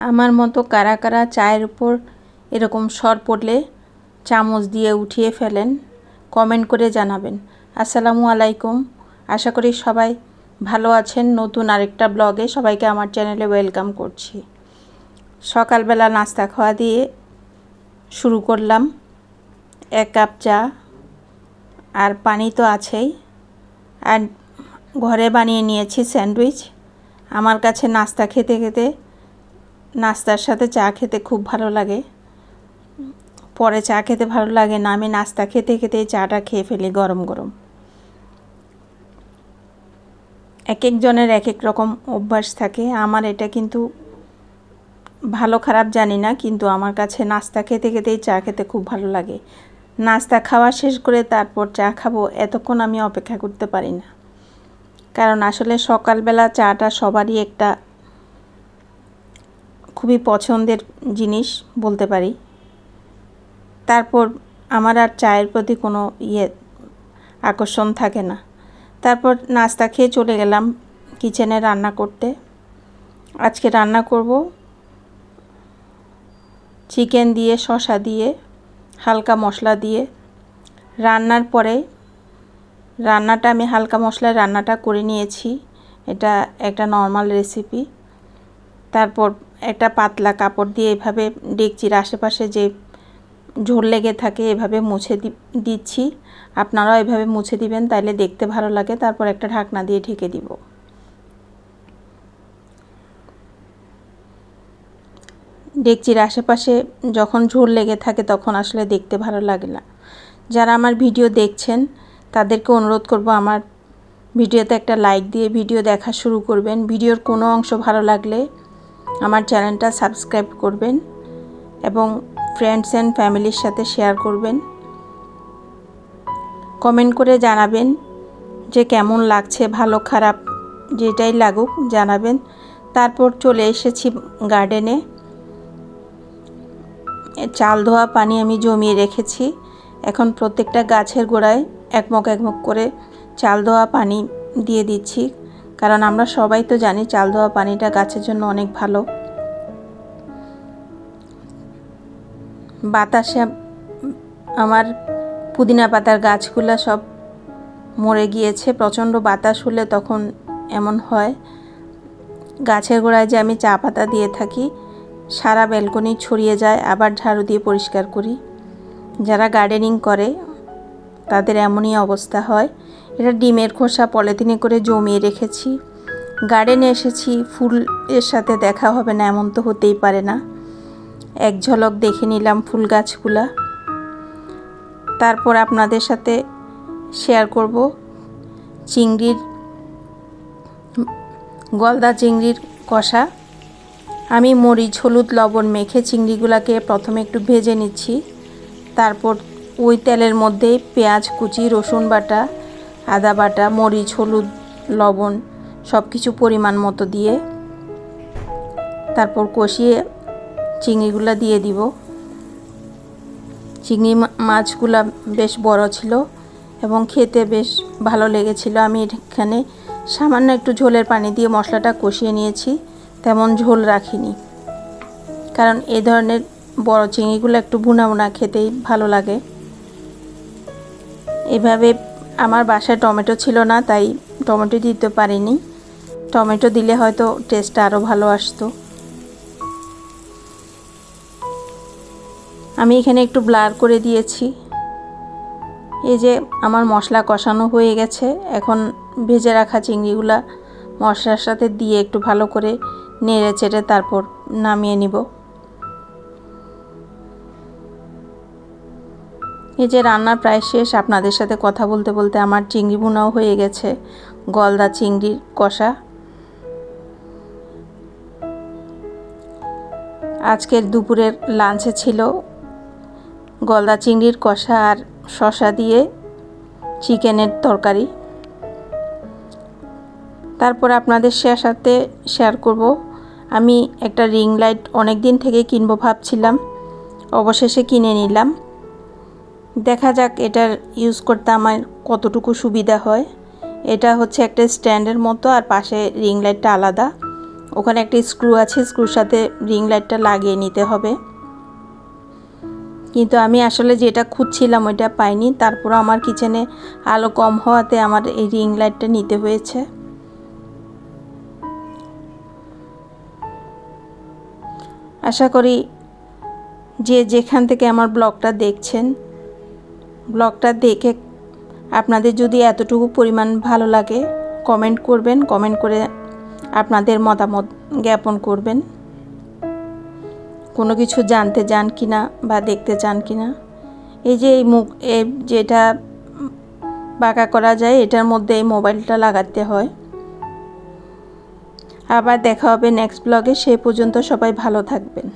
আমার মতো কারা কারা চায়ের উপর এরকম সর পড়লে চামচ দিয়ে উঠিয়ে ফেলেন, কমেন্ট করে জানাবেন। আসসালামু আলাইকুম। আশা করি সবাই ভালো আছেন। নতুন আরেকটা ব্লগে সবাইকে আমার চ্যানেলে ওয়েলকাম করছি। সকালবেলা নাস্তা খাওয়া দিয়ে শুরু করলাম। এক কাপ চা আর পানি তো আছেই। আর ঘরে বানিয়ে নিয়েছি স্যান্ডউইচ। আমার কাছে নাস্তা খেতে খেতে নাস্তার সাথে চা খেতে খুব ভালো লাগে। পরে চা খেতে ভালো লাগে না, আমি নাস্তা খেতে খেতে চাটা খেয়ে ফেলি গরম গরম। এক একজনের এক এক রকম অভ্যাস থাকে। আমার এটা কিন্তু ভালো খারাপ জানি না, কিন্তু আমার কাছে নাস্তা খেতে খেতেই চা খেতে খুব ভালো লাগে। নাস্তা খাওয়া শেষ করে তারপর চা খাব এতক্ষণ আমি অপেক্ষা করতে পারি না। কারণ আসলে সকালবেলা চাটা সবারই একটা খুবই পছন্দের জিনিস বলতে পারি। তারপর আমার আর চায়ের প্রতি কোনো ইয়ে আকর্ষণ থাকে না। তারপর নাস্তা খেয়ে চলে গেলাম কিচেনে রান্না করতে। আজকে রান্না করব চিকেন দিয়ে শশা দিয়ে, হালকা মশলা দিয়ে। রান্নার পরে রান্নাটা আমি হালকা মশলায় রান্নাটা করে নিয়েছি। এটা একটা নর্মাল রেসিপি তারপর একটা পাতলা কাপড় দিয়ে এভাবে ডেকচির আশেপাশে যে ঝোল লেগে থাকে, এভাবে মুছে দিচ্ছি। আপনারাও এভাবে মুছে দিবেন, তাইলে দেখতে ভালো লাগে। তারপর একটা ঢাকনা দিয়ে ঢেকে দিব। ডেকচির আশেপাশে যখন ঝোল লেগে থাকে, তখন আসলে দেখতে ভালো লাগে না। যারা আমার ভিডিও দেখছেন, তাদেরকে অনুরোধ করব আমার ভিডিওতে একটা লাইক দিয়ে ভিডিও দেখা শুরু করবেন। ভিডিওর কোনো অংশ ভালো লাগলে আমার চ্যানেলটা সাবস্ক্রাইব করবেন এবং ফ্রেন্ডস অ্যান্ড ফ্যামিলির সাথে শেয়ার করবেন। কমেন্ট করে জানাবেন যে কেমন লাগছে, ভালো, খারাপ, যেটাই লাগুক জানাবেন। তারপর চলে এসেছি গার্ডেনে চাল ধোয়া পানি আমি জমিয়ে রেখেছি। এখন প্রত্যেকটা গাছের গোড়ায় একমক একমক করে চাল ধোয়া পানি দিয়ে দিচ্ছি। কারণ আমরা সবাই তো জানি চাল ধোয়া পানিটা গাছের জন্য অনেক ভালো। বাতাসে আমার পুদিনা পাতার গাছগুলো সব মরে গিয়েছে, প্রচণ্ড বাতাস হলে তখন এমন হয়। গাছের গোড়ায় যে আমি চা পাতা দিয়ে থাকি, সারা ব্যালকনি ছড়িয়ে যায়, আবার ঝাড়ু দিয়ে পরিষ্কার করি। যারা গার্ডেনিং করে, তাদের এমনই অবস্থা হয়। এটা ডিমের খোসা, পলিথিনে করে জমিয়ে রেখেছি। গার্ডেনে এসেছি, ফুল এর সাথে দেখা হবে না, এমন তো হতেই পারে না। এক ঝলক দেখে নিলাম ফুল গাছগুলা। তারপর আপনাদের সাথে শেয়ার করব চিংড়ির, গলদা চিংড়ির কষা। আমি মরিচ, হলুদ, লবণ মেখে চিংড়িগুলোকে প্রথমে একটু ভেজে নিচ্ছি। তারপর ওই তেলের মধ্যে পেঁয়াজ, কুচি, রসুন বাটা আদা বাটা, মরিচ, হলুদ, লবণ সব কিছু পরিমাণ মতো দিয়ে তারপর কষিয়ে চিংড়িগুলো দিয়ে দিব। চিংড়ি মাছগুলা বেশ বড় ছিল এবং খেতে বেশ ভালো লেগেছিল। আমি এখানে সামান্য একটু ঝোলের পানি দিয়ে মশলাটা কষিয়ে নিয়েছি, তেমন ঝোল রাখিনি। কারণ এ ধরনের বড় চিংড়িগুলো একটু ভুনা ভুনা খেতেই ভালো লাগে। এভাবে আমার বাসায় টমেটো ছিল না, তাই টমেটো দিতে পারিনি। টমেটো দিলে হয়তো টেস্টটা আরও ভালো আসতো। আমি এখানে একটু ব্লার করে দিয়েছি। এই যে আমার মশলা কষানো হয়ে গেছে, এখন ভেজে রাখা চিংড়িগুলা মশলার সাথে দিয়ে একটু ভালো করে নেড়ে চেড়ে তারপর নামিয়ে নিব। এই যে রান্না প্রায় শেষ, আপনাদের সাথে কথা বলতে বলতে আমার চিংড়ি বোনাও হয়ে গেছে, গলদা চিংড়ির কষা। আজকের দুপুরের লাঞ্চে ছিল গলদা চিংড়ির কষা আর শশা দিয়ে চিকেনের তরকারি। তারপর আপনাদের সাথে শেয়ার করব। আমি একটা রিং লাইট অনেক দিন থেকে কিনবো ভাবছিলাম, অবশেষে কিনে নিলাম। দেখা যাক এটার ইউজ করতে আমার কতটুকু সুবিধা হয়। এটা হচ্ছে একটা স্ট্যান্ডের মতো আর পাশে রিং লাইটটা আলাদা। ওখানে একটা স্ক্রু আছে স্ক্রুর সাথে রিং লাইটটা লাগিয়ে নিতে হবে। কিন্তু আমি আসলে যেটা খুঁজছিলাম ওইটা পাইনি। তারপর আমার কিচেনে আলো কম হওয়াতে আমার এই রিং লাইটটা নিতে হয়েছে। আশা করি যে যেখান থেকে আমার ব্লগটা দেখছেন ব্লগটা দেখে আপনাদের যদি এতটুকু পরিমাণ ভালো লাগে কমেন্ট করবেন কমেন্ট করে আপনাদের মতামত জ্ঞাপন করবেন। কোনো কিছু জানতে চান কি না বা দেখতে চান কি না এই যে এই মুখ, এ যেটা বাঁকা করা যায়, এটার মধ্যে এই মোবাইলটা লাগাতে হয়। আবার দেখা হবে নেক্সট ব্লগে সেই পর্যন্ত সবাই ভালো থাকবেন।